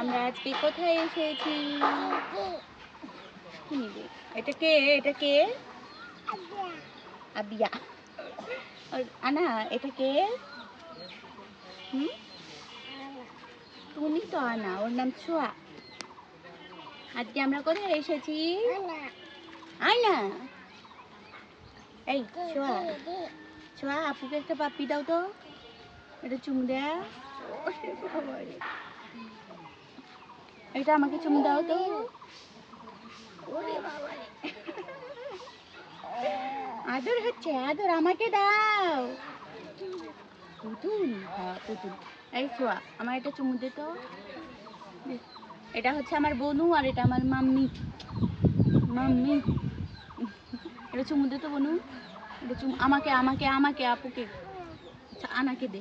আমরা আজকে কোথায় এসেছি? কি নিবি? এটা কে? এটা কে? আবিয়া। আনা এটা কে? হুম? তুমি তো আনা ওর নাম ছোয়া। আজকে আমরা কোথায় এসেছি? আয়না। এই ছোয়া। ছোয়া আপুকে একটা পাপ্পি দাও তো। এটা চুমু দেয়া। এটা আমাকে চুমু দাও তো। আদর হচ্ছে, আদর আমাকে দাও। পুতুল হ্যাঁ পুতুল। এই ছোয়া আমার এটা চুমু দে তো। এটা হচ্ছে আমার বনু আর এটা আমার মাম্মি। মাম্মি। এটা চুমু দে তো বনু। এটা চুমু, আমাকে আমাকে আমাকে, আপুকে। আচ্ছা আনাকে দে।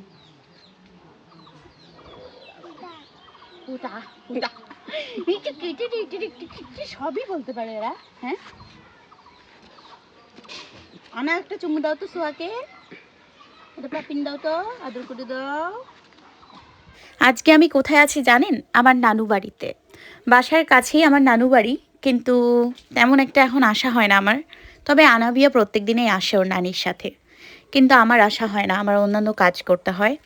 পুতা পুতা। সবই বলতে পারে এরা হ্যাঁ? আনা একটা চুমু দাও তো সোয়াকে আজকে আমি কোথায় আছি জানেন? আমার নানু বাড়িতে। বাসার কাছেই আমার নানু বাড়ি, কিন্তু তেমন একটা এখন আসা হয় না আমার। তবে আনাবিয়া প্রত্যেক দিনেই আসে ওর নানির সাথে। কিন্তু আমার আসা হয় না, আমার অন্যান্য কাজ করতে হয়।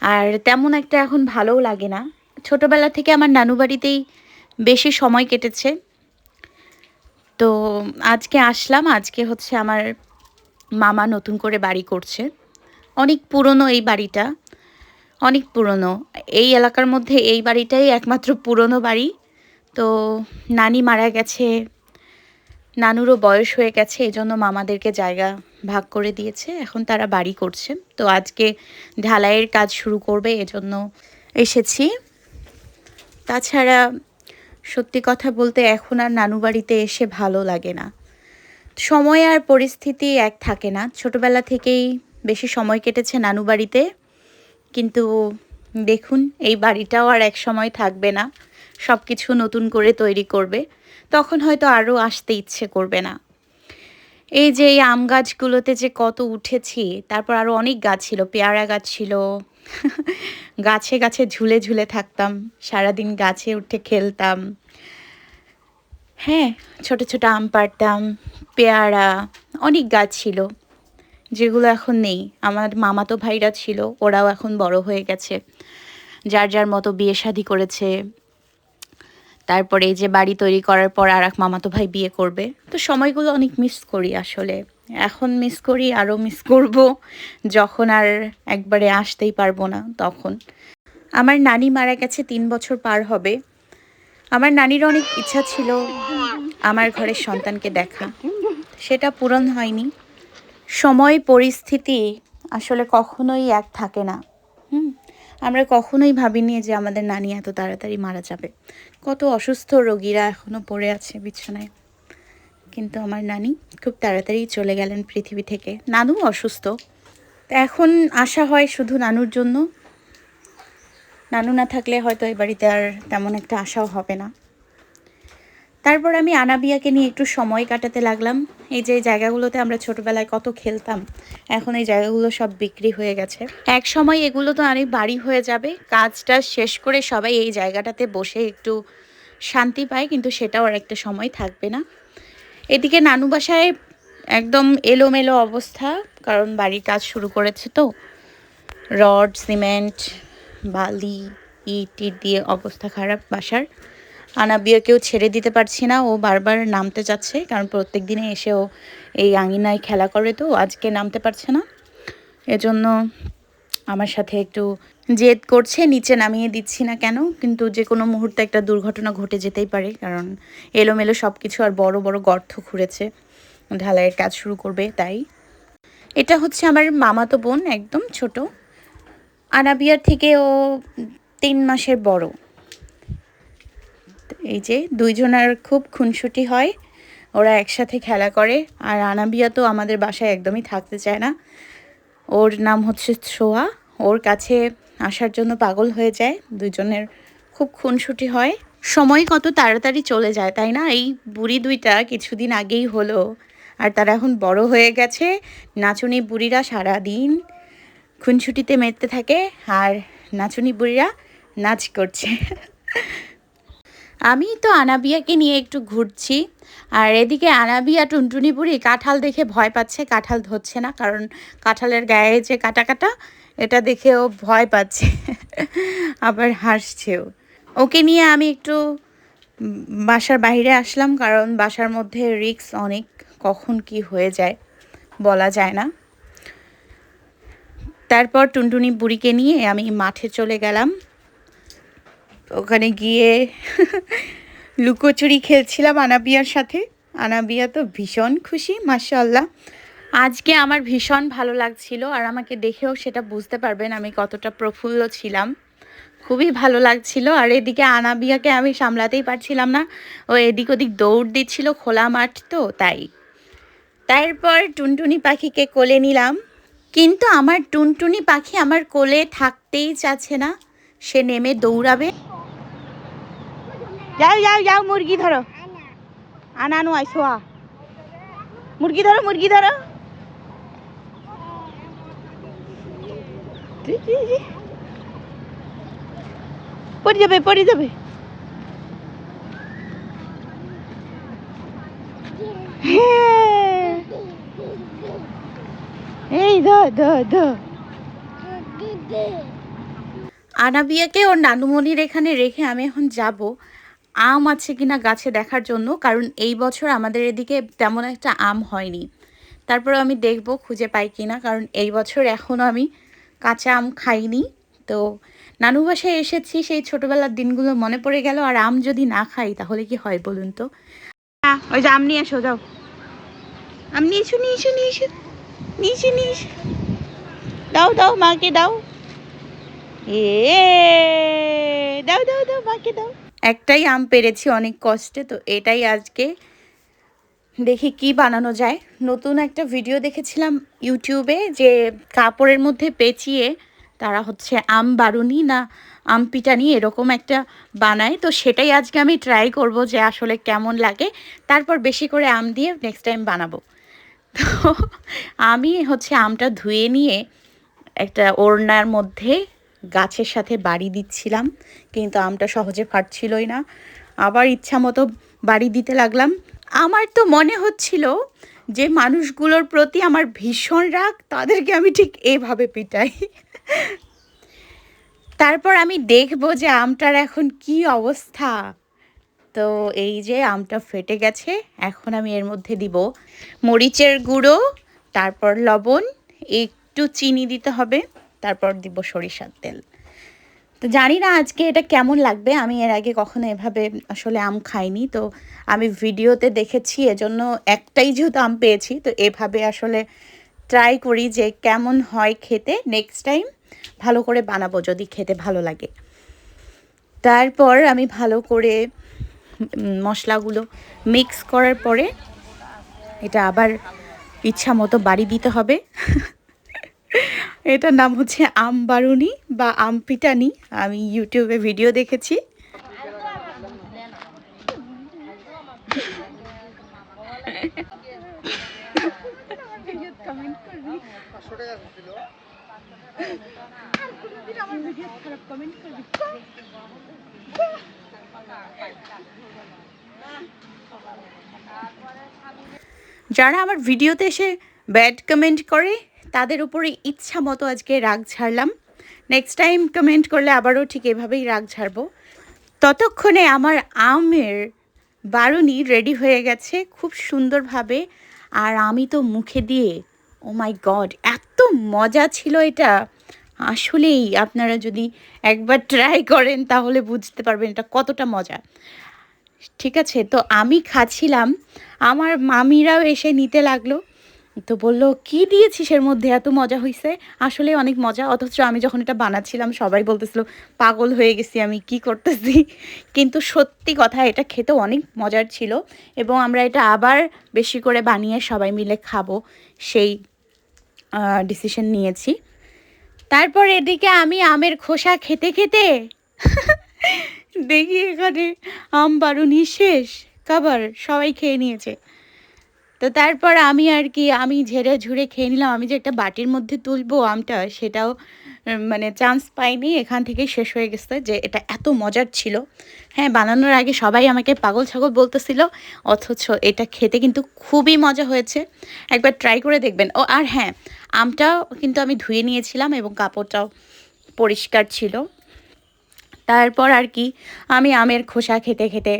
আর তেমন একটা এখন ভালোও লাগে না। ছোটোবেলা থেকে আমার নানু বাড়িতেই বেশি সময় কেটেছে। তো আজকে আসলাম, আজকে হচ্ছে আমার মামা নতুন করে বাড়ি করছে। অনেক পুরনো এই বাড়িটা, অনেক পুরনো। এই এলাকার মধ্যে এই বাড়িটাই একমাত্র পুরনো বাড়ি। তো নানি মারা গেছে, নানুরও বয়স হয়ে গেছে এই জন্য মামাদেরকে জায়গা ভাগ করে দিয়েছে। এখন তারা বাড়ি করছে। তো আজকে ঢালাইয়ের কাজ শুরু করবে, এজন্য এসেছি। তাছাড়া সত্যি কথা বলতে এখন আর নানু বাড়িতে এসে ভালো লাগে না। সময় আর পরিস্থিতি এক থাকে না। ছোটবেলা থেকেই বেশি সময় কেটেছে নানু বাড়িতে। কিন্তু দেখুন, এই বাড়িটাও আর এক সময় থাকবে না। সব কিছু নতুন করে তৈরি করবে। তখন হয়তো আরও আসতে ইচ্ছে করবে না। এই যে এই আম গাছগুলোতে যে কত উঠেছি, তারপর আরও অনেক গাছ ছিল, পেয়ারা গাছ ছিল। গাছে গাছে ঝুলে ঝুলে থাকতাম, সারাদিন গাছে উঠে খেলতাম। হ্যাঁ ছোট ছোট আম পাড়তাম, পেয়ারা, অনেক গাছ ছিল, যেগুলো এখন নেই। আমার মামাতো ভাইরা ছিল, ওরাও এখন বড় হয়ে গেছে। যার যার মতো বিয়ে শাদি করেছে তারপরে এই যে বাড়ি তৈরি করার পর আর এক মামাতো ভাই বিয়ে করবে। তো সময়গুলো অনেক মিস করি আসলে। এখন মিস করি আরও মিস করব, যখন আর একবারে আসতেই পারব না তখন। আমার নানি মারা গেছে তিন বছর পার হবে। আমার নানির অনেক ইচ্ছা ছিল আমার ঘরের সন্তানকে দেখা। সেটা পূরণ হয়নি। সময়, পরিস্থিতি আসলে কখনোই এক থাকে না। আমরা কখনোই ভাবিনি যে আমাদের নানি এত তাড়াতাড়ি মারা যাবে। কত অসুস্থ রোগীরা এখনও পড়ে আছে বিছানায়। কিন্তু আমার নানি খুব তাড়াতাড়ি চলে গেলেন পৃথিবী থেকে। নানু অসুস্থ। তা এখন আশা হয় শুধু নানুর জন্য। নানু না থাকলে হয়তো এই বাড়িতে আর তেমন একটা আশাও হবে না। তারপর আমি আনাবিয়াকে নিয়ে একটু সময় কাটাতে লাগলাম। এই যে জায়গাগুলোতে আমরা ছোটবেলায় কত খেলতাম, এখন এই জায়গাগুলো সব বিক্রি হয়ে গেছে। এক সময় এগুলো তো অনেক বাড়ি হয়ে যাবে, কাজটা শেষ করে সবাই এই জায়গাটাতে বসে একটু শান্তি পায়, কিন্তু সেটাও আর একটা সময় থাকবে না। এদিকে নানু বাসায় একদম এলোমেলো অবস্থা, কারণ বাড়ির কাজ শুরু করেছে তো। রড, সিমেন্ট, বালি, ইট দিয়ে অবস্থা খারাপ বাসার। আনাবিয়াকেও ছেড়ে দিতে পারছি না। ও বারবার নামতে যাচ্ছে, কারণ প্রত্যেক দিনে এসে ও এই আঙিনায় খেলা করে। তো আজকে নামতে পারছে না। এজন্য আমার সাথে একটু জেদ করছে, নিচে নামিয়ে দিচ্ছি না কেন? কিন্তু যে কোনো মুহূর্তে একটা দুর্ঘটনা ঘটে যেতেই পারে, কারণ এলোমেলো সব কিছু আর বড় বড় গর্ত খুঁড়েছে। ঢালাইয়ের কাজ শুরু করবে, তাই। এটা হচ্ছে আমার মামাতো বোন, একদম ছোট। আনাবিয়ার থেকে ও তিন মাসের বড়। এই যে দুইজনার খুব খুনসুটি হয়, ওরা একসাথে খেলা করে, আর আনাবিয়া তো আমাদের বাসায় একদমই থাকতে চায় না। ওর নাম হচ্ছে সোয়া, ওর কাছে আসার জন্য পাগল হয়ে যায় দুজনের খুব খুনসুটি হয়। সময় কত তাড়াতাড়ি চলে যায়, তাই না? এই বুড়ি দুইটা কিছুদিন আগেই হলো, আর তারা এখন বড় হয়ে গেছে, নাচুনি বুড়িরা সারা দিন খুনসুটিতে মেতে থাকে, আর নাচুনি বুড়িরা নাচ করছে। আমি তো আনাবিয়াকে নিয়ে একটু ঘুরছি। আর এদিকে আনাবিয়া, টুনটুনি বুড়ি কাঁঠাল দেখে ভয় পাচ্ছে, কাঁঠাল ধরছে না, কারণ কাঁঠালের গায়ে যে কাটা কাটা এটা দেখে ও ভয় পাচ্ছে, আবার হাসছেও। ওকে নিয়ে আমি একটু বাসার বাইরে আসলাম, কারণ বাসার মধ্যে রিক্স অনেক, কখন কি হয়ে যায় বলা যায় না। তারপর টুনটুনি বুড়িকে নিয়ে আমি মাঠে চলে গেলাম। ওখানে গিয়ে লুকোচুরি খেলছিলাম আনাবিয়ার সাথে। আনাবিয়া তো ভীষণ খুশি মাশাল্লাহ আজকে আমার ভীষণ ভালো লাগছিল আর আমাকে দেখেও সেটা বুঝতে পারবেন আমি কতটা প্রফুল্ল ছিলাম। খুবই ভালো লাগছিল আর এদিকে আনাবিয়াকে আমি সামলাতেই পারছিলাম না। ও এদিক ওদিক দৌড় দিচ্ছিল খোলা মাঠ তো, তাই। তারপর টুনটুনি পাখিকে কোলে নিলাম। কিন্তু আমার টুনটুনি পাখি আমার কোলে থাকতেই চাচ্ছে না। সে নেমে দৌড়াবে। যাও যাও যাও, মুরগি ধরো। আনানো আইসো মুরগি ধরো মুরগি ধরো। পড়ে যাবে পড়ে যাবে। হ্যাঁ। এই ধ ধ ধ আনাবিয়াকে ওর নানুমণির এখানে রেখে আমি এখন যাব। আম আছে কিনা গাছে দেখার জন্য, কারণ এই বছর আমাদের এদিকে তেমন একটা আম হয়নি। তারপর আমি দেখব খুঁজে পাই কিনা, কারণ এই বছর এখনও আমি কাঁচা আম খাইনি। তো নানু বাসায় এসেছি, সেই ছোটবেলার দিনগুলো মনে পড়ে গেল, আর আম যদি না খাই তাহলে কি হয় বলুন তো? ওই যে আম নিয়ে এসো, যাও। আম নিয়ে এসো নিয়ে এসো নিয়ে এসো। নিয়ে এসো নিয়ে এসো। দাও দাও, মাকে দাও। এ, দাও দাও দাও, মাকে দাও। একটাই আম পেরেছি অনেক কষ্টে, তো এটাই আজকে দেখি কি বানানো যায়। নতুন একটা ভিডিও দেখেছিলাম ইউটিউবে যে কাপড়ের মধ্যে পেঁচিয়ে তারা হচ্ছে আম বারুনি না আম পিটানি এরকম একটা বানায়। তো সেটাই আজকে আমি ট্রাই করব যে আসলে কেমন লাগে। তারপর বেশি করে আম দিয়ে নেক্সট টাইম বানাবো। তো আমি হচ্ছে আমটা ধুয়ে নিয়ে একটা ওড়নার মধ্যে গাছের সাথে বাড়ি দিচ্ছিলাম, কিন্তু আমটা সহজে ফাটছিলই না। আবার ইচ্ছা মতো বাড়ি দিতে লাগলাম। আমার তো মনে হচ্ছিল যে মানুষগুলোর প্রতি আমার ভীষণ রাগ, তাদেরকে আমি ঠিক এইভাবে পিটাই। তারপর আমি দেখব যে আমটার এখন কি অবস্থা। তো এই যে আমটা ফেটে গেছে, এখন আমি এর মধ্যে দিব মরিচের গুঁড়ো, তারপর লবণ, একটু চিনি দিতে হবে। তারপর দিব সরিষার তেল। তো জানি না আজকে এটা কেমন লাগবে, আমি এর আগে কখনো এভাবে আসলে আম খাইনি। তো আমি ভিডিওতে দেখেছি, এজন্য একটাই যেহেতু আম পেয়েছি, তো এভাবে আসলে ট্রাই করি যে কেমন হয় খেতে। নেক্সট টাইম ভালো করে বানাবো যদি খেতে ভালো লাগে। তারপর আমি ভালো করে মশলাগুলো মিক্স করার পরে এটা আবার ইচ্ছা মতো বাড়ি দিতে হবে। এটার নাম হচ্ছে আম বারুনি বা আম পিটানি আমি ইউটিউবে ভিডিও দেখেছি। যারা আমার ভিডিওতে এসে ব্যাড কমেন্ট করে তাদের উপরে ইচ্ছা মতো আজকে রাগ ছাড়লাম নেক্সট টাইম কমেন্ট করলে আবারও ঠিক এভাবেই রাগ ছাড়বো ততক্ষণে আমার আমের বারুনি রেডি হয়ে গেছে খুব সুন্দরভাবে। আর আমি তো মুখে দিয়ে ও মাই গড এত মজা ছিল এটা। আসলেই আপনারা যদি একবার ট্রাই করেন তাহলে বুঝতে পারবেন এটা কতটা মজা। ঠিক আছে, তো আমি খাচ্ছিলাম। আমার মামিরাও এসে নিতে লাগল। তো বলল, কি দিয়েছিস এর মধ্যে? এত মজা হয়েছে আসলে অনেক মজা, অথচ আমি যখন এটা বানাচ্ছিলাম, সবাই বলতেছিল, পাগল হয়ে গেছি আমি, কি করতেছি? কিন্তু সত্যি কথা, এটা খেতে অনেক মজার ছিল এবং আমরা এটা আবার বেশি করে বানিয়ে সবাই মিলে খাব, সেই ডিসিশন নিয়েছি। তারপর এদিকে আমি আমের খোসা খেতে খেতে দেখি এখানে আম বারুনি শেষ, খাবার সবাই খেয়ে নিয়েছে। তো তারপর আমি আর কি, আমি ঝেড়ে ঝুড়ে খেয়ে নিলাম। আমি যে একটা বাটির মধ্যে তুলবো আমটা, সেটাও মানে চান্স পাইনি। এখান থেকেই শেষ হয়ে গেছে যে এটা এত মজার ছিল। হ্যাঁ বানানোর আগে সবাই আমাকে পাগল ছাগল বলতেছিল, অথচ এটা খেতে কিন্তু খুবই মজা হয়েছে। একবার ট্রাই করে দেখবেন। ও, আর হ্যাঁ আমটাও কিন্তু আমি ধুয়ে নিয়েছিলাম এবং কাপড়টাও পরিষ্কার ছিল। তারপর আর কি, আমি আমের খোসা খেতে খেতে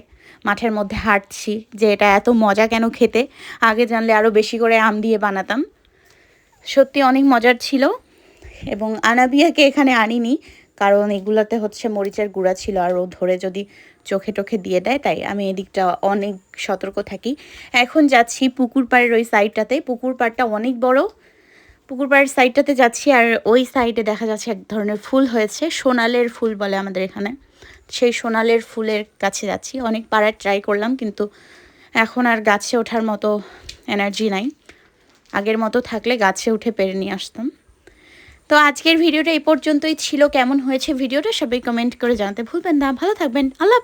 মাঠের মধ্যে হাঁটছি যে এটা এত মজা কেন খেতে? আগে জানলে আরও বেশি করে আম দিয়ে বানাতাম। সত্যি অনেক মজার ছিল এবং আনাবিয়াকে এখানে আনিনি, কারণ এগুলোতে হচ্ছে মরিচের গুঁড়া ছিল আর ও ধরে যদি চোখে টোখে দিয়ে দেয় তাই আমি এদিকটা অনেক সতর্ক থাকি। এখন যাচ্ছি পুকুর পাড়ের ওই সাইডটাতে। পুকুর পাড়টা অনেক বড়। পুকুর পাড়ের সাইডটাতে যাচ্ছি আর ওই সাইডে দেখা যাচ্ছে এক ধরনের ফুল হয়েছে, সোনালের ফুল বলে আমাদের এখানে। সেই সোনালের ফুলের কাছে যাচ্ছি। অনেক পাড়ায় ট্রাই করলাম, কিন্তু এখন আর গাছে ওঠার মতো এনার্জি নাই। আগের মতো থাকলে গাছে উঠে পেরে নিয়ে আসতাম। তো আজকের ভিডিওটা এই পর্যন্তই ছিল। কেমন হয়েছে ভিডিওটা সবাই কমেন্ট করে জানাতে ভুলবেন না। ভালো থাকবেন। আল্লাহ